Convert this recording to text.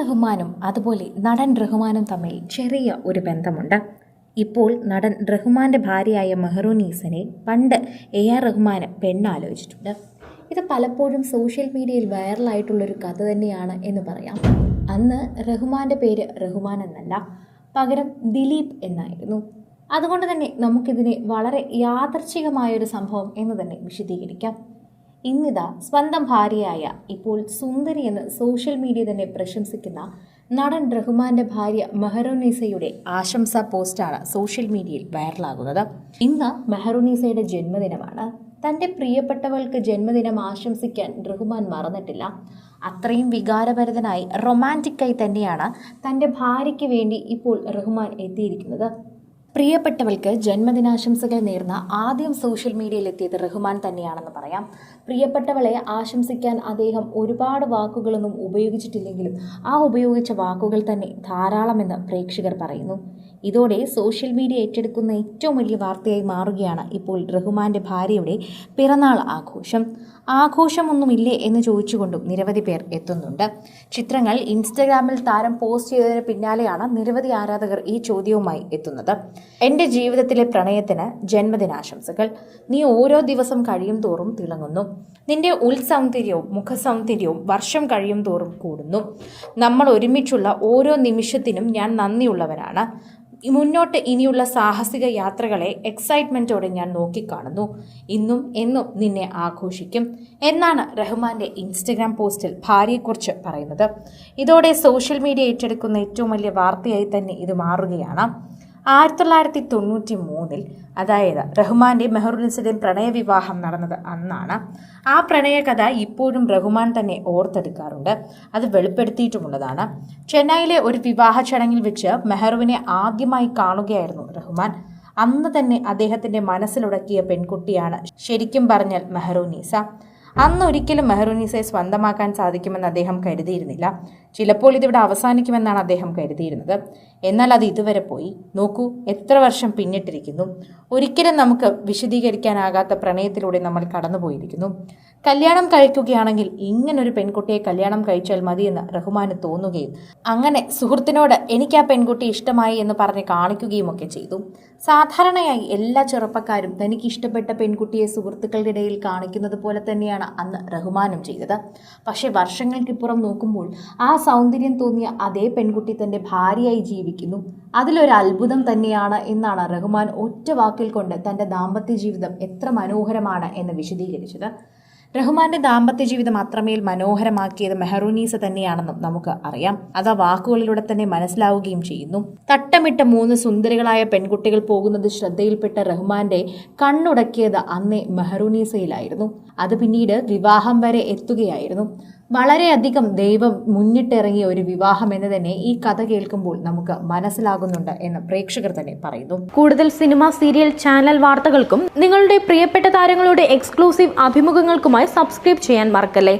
റഹ്മാനും അതുപോലെ നടൻ റഹ്മാനും തമ്മിൽ ചെറിയ ഒരു ബന്ധമുണ്ട്. ഇപ്പോൾ നടൻ റഹ്മാന്റെ ഭാര്യയായ മെഹറൂനീസനെ പണ്ട് എ ആർ റഹ്മാന് പെണ്ണാലോചിച്ചിട്ടുണ്ട്. ഇത് പലപ്പോഴും സോഷ്യൽ മീഡിയയിൽ വൈറലായിട്ടുള്ളൊരു കഥ തന്നെയാണ് എന്ന് പറയാം. അന്ന് റഹ്മാന്റെ പേര് റഹ്മാൻ എന്നല്ല പകരം ദിലീപ് എന്നായിരുന്നു. അതുകൊണ്ട് തന്നെ നമുക്കിതിനെ വളരെ യാദർച്ഛികമായ ഒരു സംഭവം എന്ന് തന്നെ വിശദീകരിക്കാം. ഇന്നിതാ സ്വന്തം ഭാര്യയായ ഇപ്പോൾ സുന്ദരി എന്ന് സോഷ്യൽ മീഡിയ തന്നെ പ്രശംസിക്കുന്ന നടൻ റഹ്മാന്റെ ഭാര്യ മെഹറുനീസയുടെ ആശംസാ പോസ്റ്റാണ് സോഷ്യൽ മീഡിയയിൽ വൈറലാകുന്നത് ഇന്ന് മെഹറുനീസയുടെ ജന്മദിനമാണ്. തന്റെ പ്രിയപ്പെട്ടവൾക്ക് ജന്മദിനം ആശംസിക്കാൻ റഹ്മാൻ മറന്നിട്ടില്ല. അത്രയും വികാരഭരിതനായി റൊമാന്റിക്കായി തന്നെയാണ് തന്റെ ഭാര്യയ്ക്ക് വേണ്ടി ഇപ്പോൾ റഹ്മാൻ എത്തിയിരിക്കുന്നത്. പ്രിയപ്പെട്ടവൾക്ക് ജന്മദിനാശംസകൾ നേർന്ന ആദ്യം സോഷ്യൽ മീഡിയയിലെത്തിയത് റഹ്മാൻ തന്നെയാണെന്ന് പറയാം. പ്രിയപ്പെട്ടവളെ ആശംസിക്കാൻ അദ്ദേഹം ഒരുപാട് വാക്കുകളൊന്നും ഉപയോഗിച്ചിട്ടില്ലെങ്കിലും ആ ഉപയോഗിച്ച വാക്കുകൾ തന്നെ ധാരാളമെന്ന് പ്രേക്ഷകർ പറയുന്നു. ഇതോടെ സോഷ്യൽ മീഡിയ ഏറ്റെടുക്കുന്ന ഏറ്റവും വലിയ വാർത്തയായി മാറുകയാണ് ഇപ്പോൾ റഹ്മാന്റെ ഭാര്യയുടെ പിറന്നാൾ ആഘോഷം. ആഘോഷമൊന്നുമില്ലേ എന്ന് ചോദിച്ചുകൊണ്ടും നിരവധി പേർ എത്തുന്നുണ്ട്. ചിത്രങ്ങൾ ഇൻസ്റ്റഗ്രാമിൽ താരം പോസ്റ്റ് ചെയ്തതിന് പിന്നാലെയാണ് നിരവധി ആരാധകർ ഈ ചോദ്യവുമായി എത്തുന്നത്. എന്റെ ജീവിതത്തിലെ പ്രണയത്തിന് ജന്മദിനാശംസകൾ. നീ ഓരോ ദിവസം കഴിയും തോറും തിളങ്ങുന്നു. നിന്റെ ഉൾസൗന്ദര്യവും മുഖസൗന്ദര്യവും വർഷം കഴിയും തോറും കൂടുന്നു. നമ്മൾ ഒരുമിച്ചുള്ള ഓരോ നിമിഷത്തിനും ഞാൻ നന്ദിയുള്ളവനാണ്. മുന്നോട്ട് ഇനിയുള്ള സാഹസിക യാത്രകളെ എക്സൈറ്റ്മെന്റോടെ ഞാൻ നോക്കിക്കാണുന്നു. ഇന്നും എന്നും നിന്നെ ആഘോഷിക്കും. എന്നാണ് റഹ്മാന്റെ ഇൻസ്റ്റഗ്രാം പോസ്റ്റിൽ ഭാര്യയെക്കുറിച്ച് പറയുന്നത്. ഇതോടെ സോഷ്യൽ മീഡിയ ഏറ്റെടുക്കുന്ന ഏറ്റവും വലിയ വാർത്തയായി തന്നെ ഇത് മാറുകയാണ്. ആയിരത്തി തൊള്ളായിരത്തി തൊണ്ണൂറ്റി മൂന്നിൽ അതായത് റഹ്മാന്റെ മെഹറുനിസിന്റെ പ്രണയവിവാഹം നടന്നത് അന്നാണ്. ആ പ്രണയകഥ ഇപ്പോഴും റഹ്മാൻ തന്നെ ഓർത്തെടുക്കാറുണ്ട്. അത് വെളിപ്പെടുത്തിയിട്ടുമുള്ളതാണ്. ചെന്നൈയിലെ ഒരു വിവാഹ ചടങ്ങിൽ വെച്ച് മെഹറുവിനെ ആദ്യമായി കാണുകയായിരുന്നു റഹ്മാൻ. അന്ന് തന്നെ അദ്ദേഹത്തിന്റെ മനസ്സിലുടക്കിയ പെൺകുട്ടിയാണ് ശരിക്കും പറഞ്ഞാൽ മെഹറൂനീസ. അന്ന് ഒരിക്കലും മെഹറൂനീസയെ സ്വന്തമാക്കാൻ സാധിക്കുമെന്ന് അദ്ദേഹം കരുതിയിരുന്നില്ല. ചിലപ്പോൾ ഇതിവിടെ അവസാനിക്കുമെന്നാണ് അദ്ദേഹം കരുതിയിരുന്നത്. എന്നാൽ അത് ഇതുവരെ പോയി. നോക്കൂ എത്ര വർഷം പിന്നിട്ടിരിക്കുന്നു. ഒരിക്കലും നമുക്ക് വിശദീകരിക്കാനാകാത്ത പ്രണയത്തിലൂടെ നമ്മൾ കടന്നുപോയിരിക്കുന്നു. കല്യാണം കഴിക്കുകയാണെങ്കിൽ ഇങ്ങനൊരു പെൺകുട്ടിയെ കല്യാണം കഴിച്ചാൽ മതിയെന്ന് റഹ്മാന് തോന്നുകയും അങ്ങനെ സുഹൃത്തിനോട് എനിക്ക് ആ പെൺകുട്ടി ഇഷ്ടമായി എന്ന് പറഞ്ഞ് കാണിക്കുകയും ഒക്കെ ചെയ്തു. സാധാരണയായി എല്ലാ ചെറുപ്പക്കാരും തനിക്ക് ഇഷ്ടപ്പെട്ട പെൺകുട്ടിയെ സുഹൃത്തുക്കളുടെ ഇടയിൽ കാണിക്കുന്നത് പോലെ തന്നെയാണ് അന്ന് റഹ്മാനും ചെയ്തത്. പക്ഷേ വർഷങ്ങൾക്കിപ്പുറം നോക്കുമ്പോൾ ആ സൗന്ദര്യം തോന്നിയ അതേ പെൺകുട്ടി തന്റെ ഭാര്യയായി ജീവിക്കുന്നു. അതിലൊരു അത്ഭുതം തന്നെയാണ് എന്നാണ് റഹ്മാൻ ഒറ്റ വാക്കിൽ കൊണ്ട് തന്റെ ദാമ്പത്യ ജീവിതം എത്ര മനോഹരമാണ് എന്ന് വിശദീകരിച്ചത്. റഹ്മാന്റെ ദാമ്പത്യ ജീവിതം അത്രമേൽ മനോഹരമാക്കിയത് മെഹറൂനീസ തന്നെയാണെന്നും നമുക്ക് അറിയാം. അത് ആ വാക്കുകളിലൂടെ തന്നെ മനസ്സിലാവുകയും ചെയ്യുന്നു. തട്ടമിട്ട മൂന്ന് സുന്ദരികളായ പെൺകുട്ടികൾ പോകുന്നത് ശ്രദ്ധയിൽപ്പെട്ട റഹ്മാന്റെ കണ്ണുടക്കിയത് അന്നേ മെഹറൂനീസയിലായിരുന്നു. അത് പിന്നീട് വിവാഹം വരെ എത്തുകയായിരുന്നു. വളരെയധികം ദൈവം മുന്നിട്ടിറങ്ങിയ ഒരു വിവാഹം എന്ന് തന്നെ ഈ കഥ കേൾക്കുമ്പോൾ നമുക്ക് മനസ്സിലാകുന്നുണ്ട് എന്ന് പ്രേക്ഷകർ തന്നെ പറയുന്നു. കൂടുതൽ സിനിമ സീരിയൽ ചാനൽ വാർത്തകൾക്കും നിങ്ങളുടെ പ്രിയപ്പെട്ട താരങ്ങളുടെ എക്സ്ക്ലൂസീവ് അഭിമുഖങ്ങൾക്കുമായി സബ്സ്ക്രൈബ് ചെയ്യാൻ മറക്കല്ലേ?